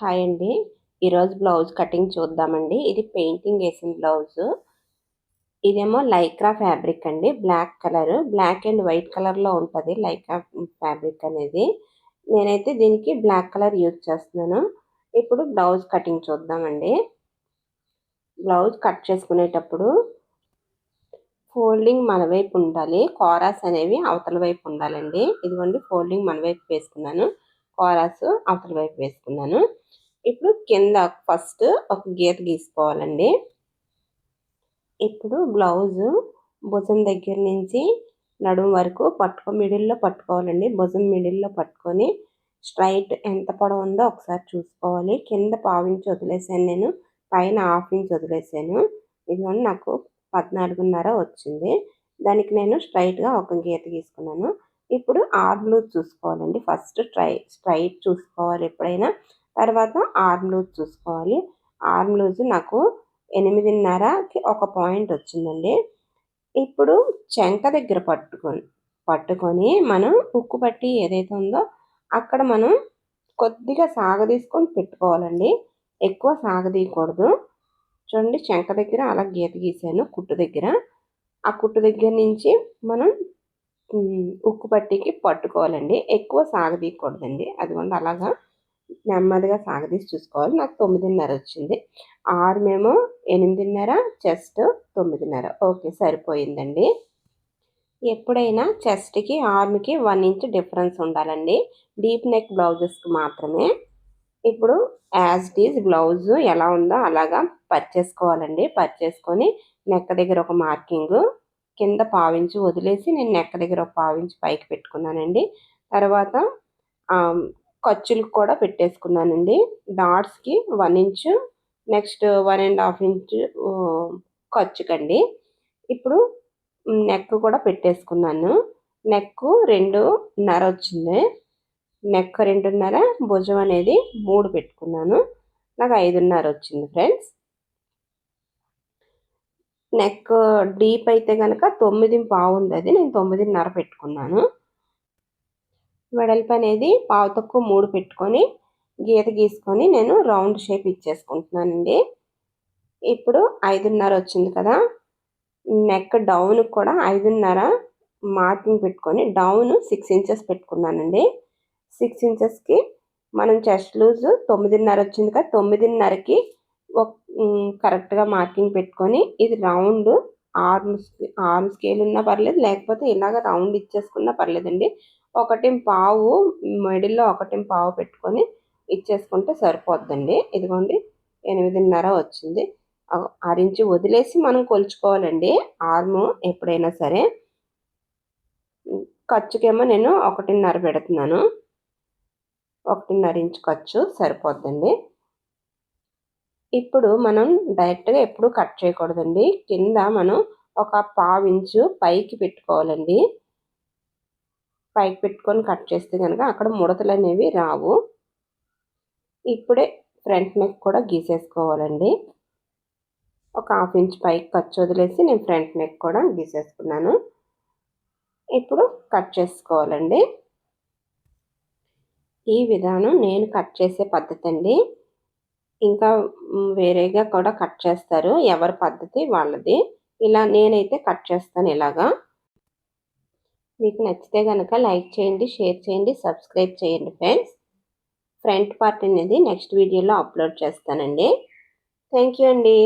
Hi అండి. ఈరోజు blouse cutting చూద్దామండి. ఇది పెయింటింగ్ వేసిన బ్లౌజ్. ఇదేమో లైక్రా ఫ్యాబ్రిక్ అండి. Black colour. Black and white కలర్లో ఉంటుంది లైక్రా ఫ్యాబ్రిక్ అనేది. నేనైతే దీనికి బ్లాక్ కలర్ యూజ్ చేస్తున్నాను. ఇప్పుడు బ్లౌజ్ కటింగ్ చూద్దామండి. బ్లౌజ్ కట్ చేసుకునేటప్పుడు ఫోల్డింగ్ మన వైపు ఉండాలి. కోరాస్ అనేవి అవతల వైపు ఉండాలండి. ఇదిగోండి ఫోల్డింగ్ మన వైపు వేసుకున్నాను. కోరాస్ అవతల వైపు వేసుకున్నాను. ఇప్పుడు కింద ఫస్ట్ ఒక గీత గీసుకోవాలండి. ఇప్పుడు బ్లౌజు భుజం దగ్గర నుంచి నడుము వరకు పట్టుకో మిడిల్లో పట్టుకోవాలండి. భుజం మిడిల్లో పట్టుకొని స్ట్రైట్ ఎంత పొడవు ఉందో ఒకసారి చూసుకోవాలి. కింద పావించి వదిలేసాను నేను. పైన హాఫ్ ఇంచ్ వదిలేసాను. ఇదిగోండి నాకు పద్నాలుగున్నర వచ్చింది. దానికి నేను స్ట్రైట్గా ఒక గీత గీసుకున్నాను. ఇప్పుడు ఆర్మ్ లూజ్ చూసుకోవాలండి. ఫస్ట్ ట్రై స్ట్రైట్ చూసుకోవాలి ఎప్పుడైనా. తర్వాత ఆర్మ్ లూజ్ చూసుకోవాలి. ఆర్మ్ లూజ్ నాకు ఎనిమిదిన్నరకి ఒక పాయింట్ వచ్చిందండి. ఇప్పుడు చెంక దగ్గర పట్టుకొని పట్టుకొని మనం ఉక్కు పట్టి ఏదైతే ఉందో అక్కడ మనం కొద్దిగా సాగదీసుకొని పెట్టుకోవాలండి. ఎక్కువ సాగదీయకూడదు చూడండి చెంక దగ్గర అలా గీత గీసాను కుట్టు దగ్గర. ఆ కుట్టు దగ్గర నుంచి మనం ఉక్కు పట్టికి పట్టుకోవాలండి. ఎక్కువ సాగదీయకూడదండి అదిగోండి అలాగా నెమ్మదిగా సాగదీసి చూసుకోవాలి. నాకు తొమ్మిదిన్నర వచ్చింది. ఆరుమేమో ఎనిమిదిన్నర చెస్ట్ తొమ్మిదిన్నర. ఓకే సరిపోయిందండి. ఎప్పుడైనా చెస్ట్కి ఆర్మ్కి వన్ ఇంచ్ డిఫరెన్స్ ఉండాలండి. డీప్ నెక్ బ్లౌజెస్కి మాత్రమే. ఇప్పుడు యాజ్ ఈజ్ బ్లౌజ్ ఎలా ఉందో అలాగా పర్చేసుకోవాలండి. పర్చేసుకొని నెక్క దగ్గర ఒక మార్కింగ్ కింద పావించి వదిలేసి నేను నెక్క దగ్గర ఒక పావించి పైకి పెట్టుకున్నానండి. తర్వాత ఖర్చులకు కూడా పెట్టేసుకున్నానండి. డాట్స్కి one inch next one and half inch ఖర్చుకండి. ఇప్పుడు నెక్ కూడా పెట్టేసుకున్నాను. నెక్ రెండున్నర వచ్చింది. నెక్ రెండున్నర భుజం అనేది మూడు పెట్టుకున్నాను. నాకు ఐదున్నర వచ్చింది ఫ్రెండ్స్. నెక్ డీప్ అయితే కనుక తొమ్మిది బాగుంది అది. నేను తొమ్మిదిన్నర పెట్టుకున్నాను. వెడల్పు అనేది పావు తక్కువ మూడు పెట్టుకొని గీత గీసుకొని నేను రౌండ్ షేప్ ఇచ్చేసుకుంటున్నానండి. ఇప్పుడు ఐదున్నర వచ్చింది కదా నెక్ డౌన్ కూడా ఐదున్నర మార్కింగ్ పెట్టుకొని డౌన్ సిక్స్ ఇంచెస్ పెట్టుకున్నానండి. సిక్స్ ఇంచెస్కి మనం చెస్ట్ లూజ్ తొమ్మిదిన్నర వచ్చింది కదా తొమ్మిదిన్నరకి ఒక కరెక్ట్గా మార్కింగ్ పెట్టుకొని ఇది రౌండ్ ఆర్మ్ ఆర్మ్ స్కేల్ ఉన్నా పర్లేదు లేకపోతే ఇలాగ రౌండ్ ఇచ్చేసుకున్నా పర్లేదండి. ఒకటి పావు మిడిల్లో ఒకటి పావు పెట్టుకొని ఇచ్చేసుకుంటే సరిపోద్దండి. ఇదిగోండి ఎనిమిదిన్నర వచ్చింది. అరించి వదిలేసి మనం కొలుచుకోవాలండి. ఆర్ము ఎప్పుడైనా సరే. ఖర్చుకేమో నేను ఒకటిన్నర పెడుతున్నాను. ఒకటిన్నర ఇంచు ఖర్చు సరిపోద్దండి. ఇప్పుడు మనం డైరెక్ట్గా ఎప్పుడు కట్ చేయకూడదండి. కింద మనం ఒక పావు ఇంచు పైకి పెట్టుకోవాలండి. పైకి పెట్టుకొని కట్ చేస్తే కనుక అక్కడ ముడతలు అనేవి రావు. ఇప్పుడే ఫ్రంట్ నెక్ కూడా గీసేసుకోవాలండి. ఒక హాఫ్ ఇంచ్ పైకి ఖర్చు వదిలేసి నేను ఫ్రంట్ నెక్ కూడా గీసేసుకున్నాను. ఇప్పుడు కట్ చేసుకోవాలండి. ఈ విధానం నేను కట్ చేసే పద్ధతి అండి. ఇంకా వేరేగా కూడా కట్ చేస్తారు. ఎవరి పద్ధతి వాళ్ళది. ఇలా నేనైతే కట్ చేస్తాను ఇలాగా. మీకు నచ్చితే కనుక లైక్ చేయండి షేర్ చేయండి సబ్స్క్రైబ్ చేయండి ఫ్రెండ్స్. ఫ్రంట్ పార్ట్ అనేది నెక్స్ట్ వీడియోలో అప్లోడ్ చేస్తానండి. థ్యాంక్ యూ అండి.